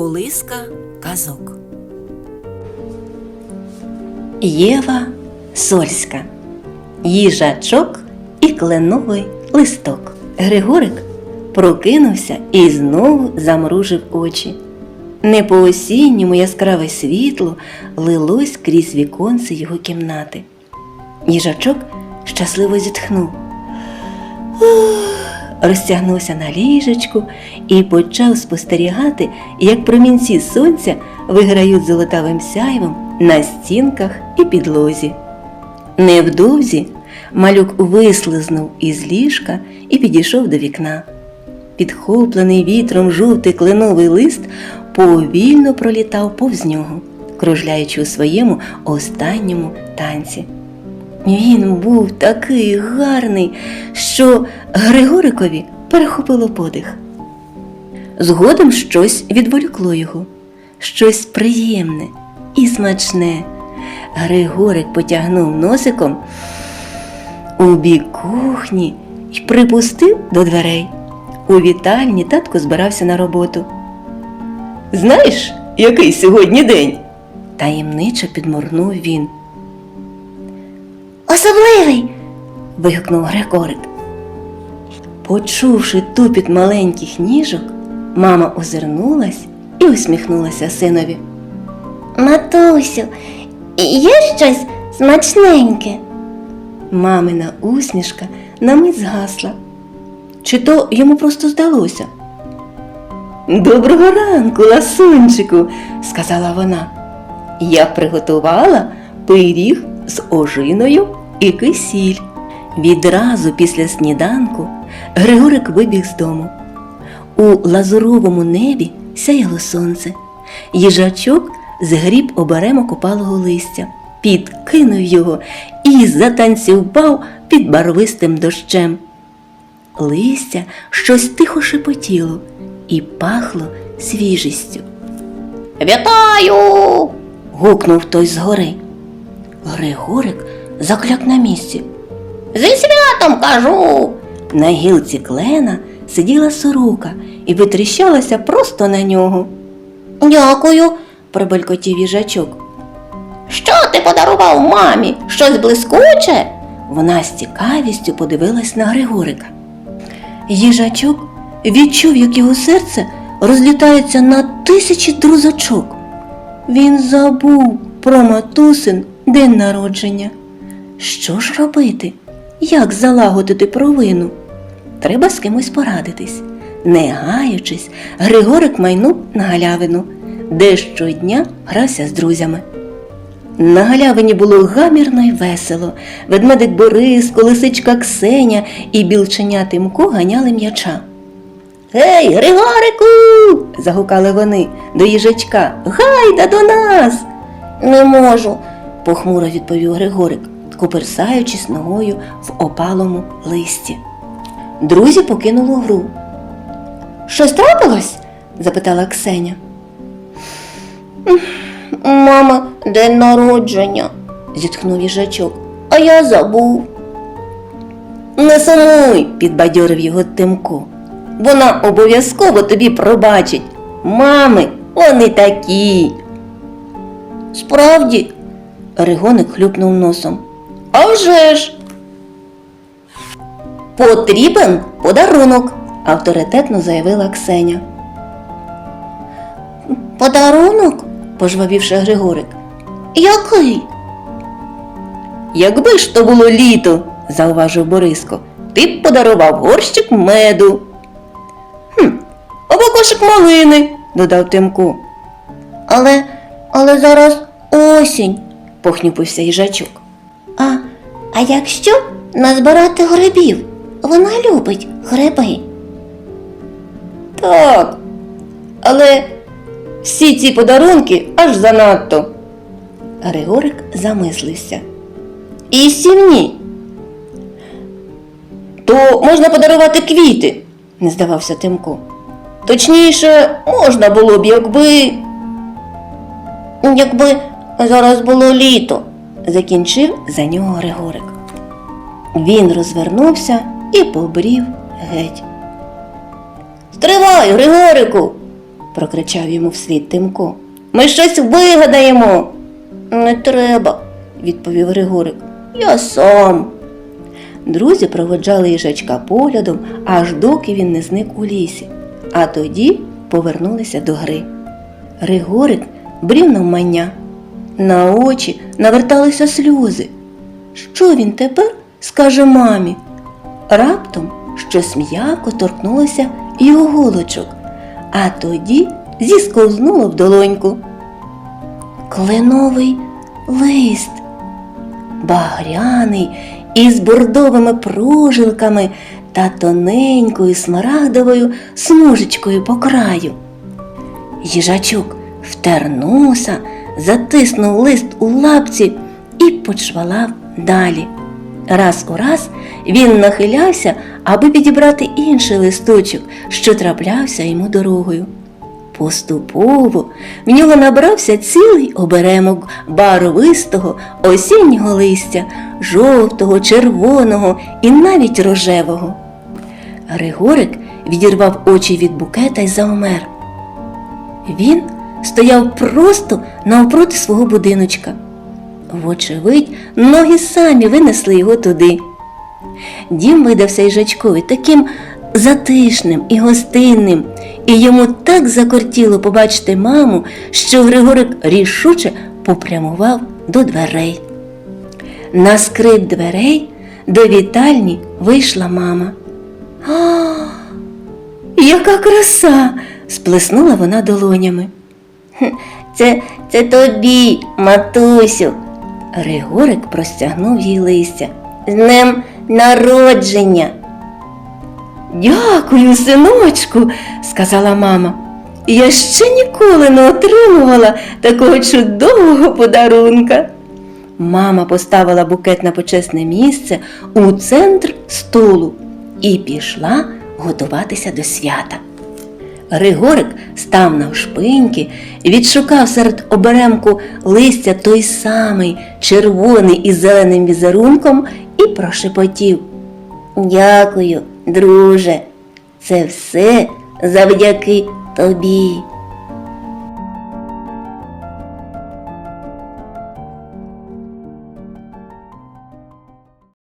Колиска казок. Єва Сольська, їжачок і кленовий листок. Григорик прокинувся і знову замружив очі. Не по осінньому яскраве світло лилось крізь віконце його кімнати. Їжачок щасливо зітхнув. Розтягнувся на ліжечку і почав спостерігати, як промінці сонця виграють золотавим сяйвом на стінках і підлозі. Невдовзі малюк вислизнув із ліжка і підійшов до вікна. Підхоплений вітром жовтий кленовий лист повільно пролітав повз нього, кружляючи у своєму останньому танці. Він був такий гарний, що Григорикові перехопило подих. Згодом щось відволікло його, щось приємне і смачне. Григорик потягнув носиком у бік кухні і припустив до дверей. У вітальні татко збирався на роботу. Знаєш, який сьогодні день? таємничо підморгнув він. Особливий. вигукнув Григорик. Почувши тупіт маленьких ніжок, мама озирнулась і усміхнулася синові. Матусю, є щось смачненьке. Мамина усмішка на мить згасла. Чи то йому просто здалося? Доброго ранку, ласунчику, сказала вона. Я приготувала пиріг з ожиною і кисіль. Відразу після сніданку Григорик вибіг з дому. У лазуровому небі сяяло сонце. Їжачок згріб оберемок опалого листя, підкинув його і затанцював під барвистим дощем. Листя щось тихо шепотіло і пахло свіжістю. Вітаю. гукнув той згори. Григорик закляк на місці. Зі святом кажу. На гілці клена сиділа сорока і витріщалася просто на нього. Дякую, пробелькотів їжачок. Що ти подарував мамі? Щось блискуче? Вона з цікавістю подивилась на Григорика. Їжачок відчув, як його серце розлітається на тисячі друзочок. Він забув про матусин день народження. Що ж робити? Як залагодити провину? Треба з кимось порадитись. Не гаючись, Григорик майнув на галявину, де щодня грався з друзями. На галявині було гамірно й весело. Ведмедик Борис, колисичка Ксеня і білченя Тимко ганяли м'яча. Гей, Григорику. загукали вони до їжачка. Гайда до нас. Не можу, похмуро відповів Григорик, куперсаючись ногою в опалому листі. Друзі покинули гру. Щось трапилось? запитала Ксеня. Мама, день народження, зітхнув їжачок, а я забув. Не сумуй, підбадьорив його Тимко. Вона обов'язково тобі пробачить. Мами, вони такі. Справді, Ригоник хлюпнув носом. А вже ж. Потрібен подарунок, авторитетно заявила Ксеня. Подарунок? пожвавівши Григорик. Який? Якби ж то було літо, зауважив Бориско, ти б подарував горщик меду. Хм, або кошик малини, додав Тимко. Але, але зараз осінь, похнюпився їжачок. А, а якщо назбирати грибів? Вона любить гриби. Так, але всі ці подарунки аж занадто. Григорик замислився. І сім'ї. То можна подарувати квіти, не здавався Тимко. Точніше, можна було б, якби. Якби зараз було літо, закінчив за нього Григорик. Він розвернувся і побрів геть. Стривай, Григорику, прокричав йому вслід Тимко. Ми щось вигадаємо. Не треба, відповів Григорик. Я сам. Друзі проводжали їжачка поглядом, аж доки він не зник у лісі, а тоді повернулися до гри. Григорик брів навмання. На очі наверталися сльози. Що він тепер скаже мамі? Раптом щось м'яко торкнулося його голочок, а тоді зісковзнуло в долоньку. Кленовий лист, багряний із бордовими прожилками та тоненькою смарагдовою смужечкою по краю. Їжачок втер носа, затиснув лист у лапці і почвалав далі. Раз у раз він нахилявся, аби підібрати інший листочок, що траплявся йому дорогою. Поступово в нього набрався цілий оберемок барвистого осіннього листя, жовтого, червоного і навіть рожевого. Григорик відірвав очі від букета й завмер. Він стояв просто навпроти свого будиночка. Вочевидь, ноги самі винесли його туди. Дім видався їжачкові таким затишним і гостинним, і йому так закортіло побачити маму, що Григорик рішуче попрямував до дверей. На скрип дверей до вітальні вийшла мама. А, яка краса! сплеснула вона долонями. Це, це тобі, матусю. Григорик простягнув їй листя. З днем народження. Дякую, синочку, сказала мама. Я ще ніколи не отримувала такого чудового подарунка. Мама поставила букет на почесне місце у центр столу і пішла готуватися до свята. Григорик став навшпиньки, відшукав серед оберемку листя той самий червоний із зеленим візерунком і прошепотів. Дякую, друже, це все завдяки тобі.